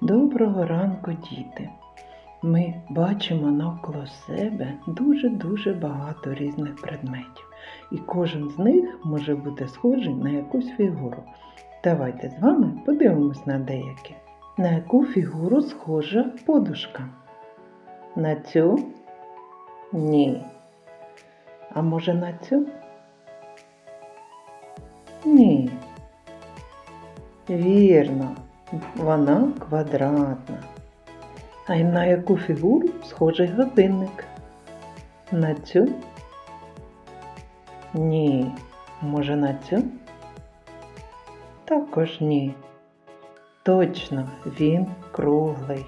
Доброго ранку, діти! Ми бачимо навколо себе дуже-дуже багато різних предметів, і кожен з них може бути схожий на якусь фігуру. Давайте з вами подивимось на деякі. На яку фігуру схожа подушка? На цю? Ні. А може на цю? Ні. Вірно, вона квадратна. А й на яку фігуру схожий годинник? На цю? Ні. Може на цю? Також ні. Точно, він круглий.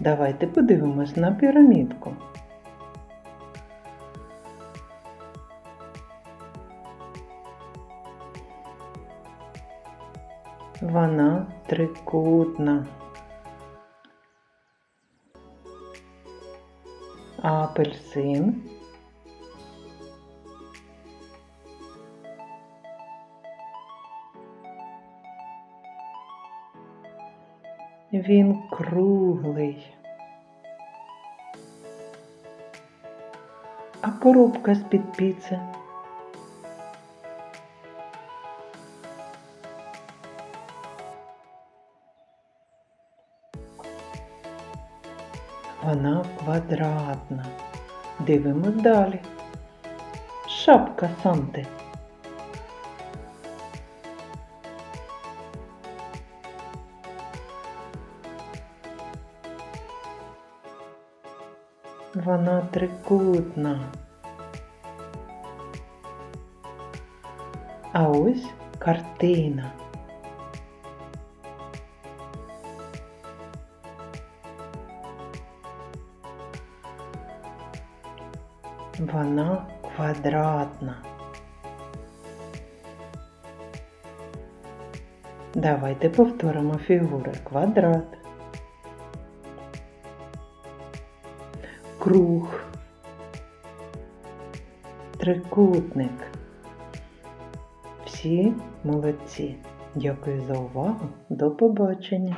Давайте подивимось на пірамідку. Вона трикутна. Апельсин він круглий. А коробка з-під піци Вона квадратна. Дивимось далі. Шапка Санти. Вона трикутна. А ось картина. Вона квадратна. Давайте повторимо фігури. Квадрат, круг, трикутник. Всі молодці. Дякую за увагу. До побачення.